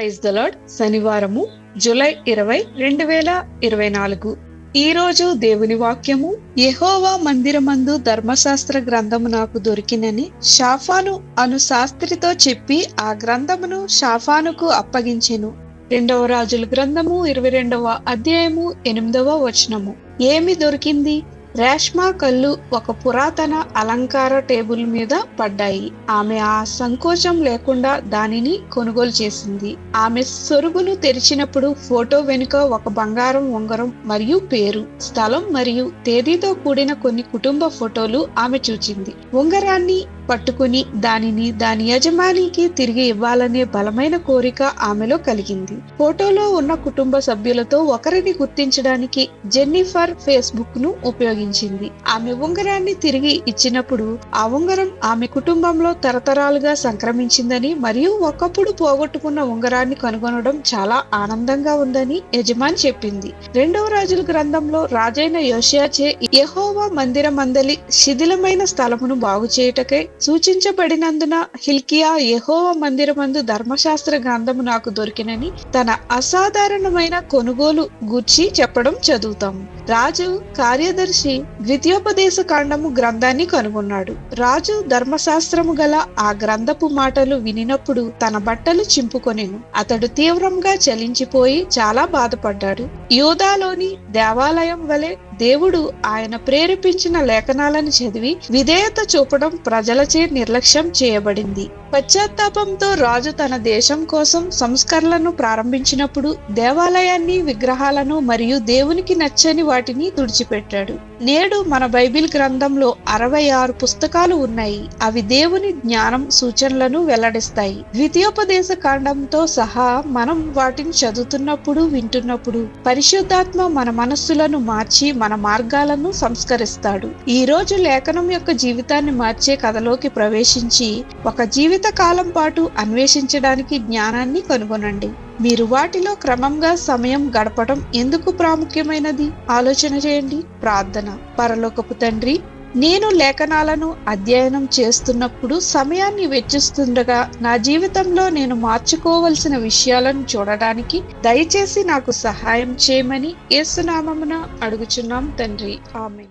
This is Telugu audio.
ప్రైజ్ ద శనివారము జూలై ఇరవై రెండు వేల ఇరవై నాలుగు. ఈ రోజు దేవుని వాక్యము యహోవా మందిరమందు ధర్మశాస్త్ర గ్రంథము నాకు దొరికినని షాఫాను అను శాస్త్రితో చెప్పి ఆ గ్రంథమును షాఫానుకు అప్పగించెను. రెండవ రాజుల గ్రంథము ఇరవై రెండవ అధ్యాయము ఎనిమిదవ వచనము. ఏమి దొరికింది? రేష్మా కళ్ళు ఒక పురాతన అలంకార టేబుల్ మీద పడ్డాయి. ఆమె ఆ సంకోచం లేకుండా దానిని కొనుగోలు చేసింది. ఆమె సొరుగును తెరిచినప్పుడు ఫోటో వెనుక ఒక బంగారం ఉంగరం మరియు పేరు స్థలం మరియు తేదీతో కూడిన కొన్ని కుటుంబ ఫోటోలు ఆమె చూచింది. ఉంగరాన్ని పట్టుకుని దానిని దాని యజమానికి తిరిగి ఇవ్వాలనే బలమైన కోరిక ఆమెలో కలిగింది. ఫోటోలో ఉన్న కుటుంబ సభ్యులతో ఒకరిని గుర్తించడానికి జెన్నిఫర్ ఫేస్బుక్ను ఉపయోగించింది. ఆమె ఉంగరాన్ని తిరిగి ఇచ్చినప్పుడు ఆ ఉంగరం ఆమె కుటుంబంలో తరతరాలుగా సంక్రమించిందని మరియు ఒకప్పుడు పోగొట్టుకున్న ఉంగరాన్ని కనుగొనడం చాలా ఆనందంగా ఉందని యజమాని చెప్పింది. రెండవ రాజుల గ్రంథంలో రాజైన యోషియాచే యహోవా మందిర మందలి శిథిలమైన స్థలమును బాగు చేయుటకై సూచించబడినందున హిల్కియా యహోవ మందిరమందు ధర్మశాస్త్ర గ్రంథము నాకు దొరికినని తన అసాధారణమైన కొనుగోలు గూర్చి చెప్పడం చదువుతాము రాజు కార్యదర్శి ద్వితీయోపదేశ కాండము గ్రంథాన్ని కనుగొన్నాడు. రాజు ధర్మశాస్త్రము గల ఆ గ్రంథపు మాటలు వినినప్పుడు తన బట్టలు చింపుకొనెను. అతడు తీవ్రంగా చలించిపోయి చాలా బాధపడ్డాడు. యూదాలోని దేవాలయం వలె దేవుడు ఆయన ప్రేరేపించిన లేఖనాలను చదివి విధేయత చూపడం ప్రజలచే నిర్లక్ష్యం చేయబడింది. పశ్చాత్తాపంతో రాజు తన దేశం కోసం సంస్కరణలను ప్రారంభించినప్పుడు దేవాలయాన్ని విగ్రహాలను మరియు దేవునికి నచ్చని వాటిని తుడిచిపెట్టాడు. నేడు మన బైబిల్ గ్రంథంలో అరవై ఆరు పుస్తకాలు ఉన్నాయి. అవి దేవుని జ్ఞానం సూచనలను వెల్లడిస్తాయి. ద్వితీయోపదేశ కాండంతో సహా మనం వాటిని చదువుతున్నప్పుడు వింటున్నప్పుడు పరిశుద్ధాత్మ మన మనస్సులను మార్చి మన మార్గాలను సంస్కరిస్తాడు. ఈ రోజు లేఖనం యొక్క జీవితాన్ని మార్చే కథలోకి ప్రవేశించి ఒక జీవిత జీవితకాలం పాటు అన్వేషించడానికి జ్ఞానాన్ని కనుగొనండి. మీరు వాటిలో క్రమంగా సమయం గడపడం ఎందుకు ప్రాముఖ్యమైనది? ఆలోచన చేయండి. ప్రార్థన. పరలోకపు తండ్రి నేను లేఖనాలను అధ్యయనం చేస్తున్నప్పుడు సమయాన్ని వెచ్చిస్తుండగా నా జీవితంలో నేను మార్చుకోవలసిన విషయాలను చూడడానికి దయచేసి నాకు సహాయం చేయమని ఏసునామమున అడుగుచున్నాం తండ్రి. ఆమె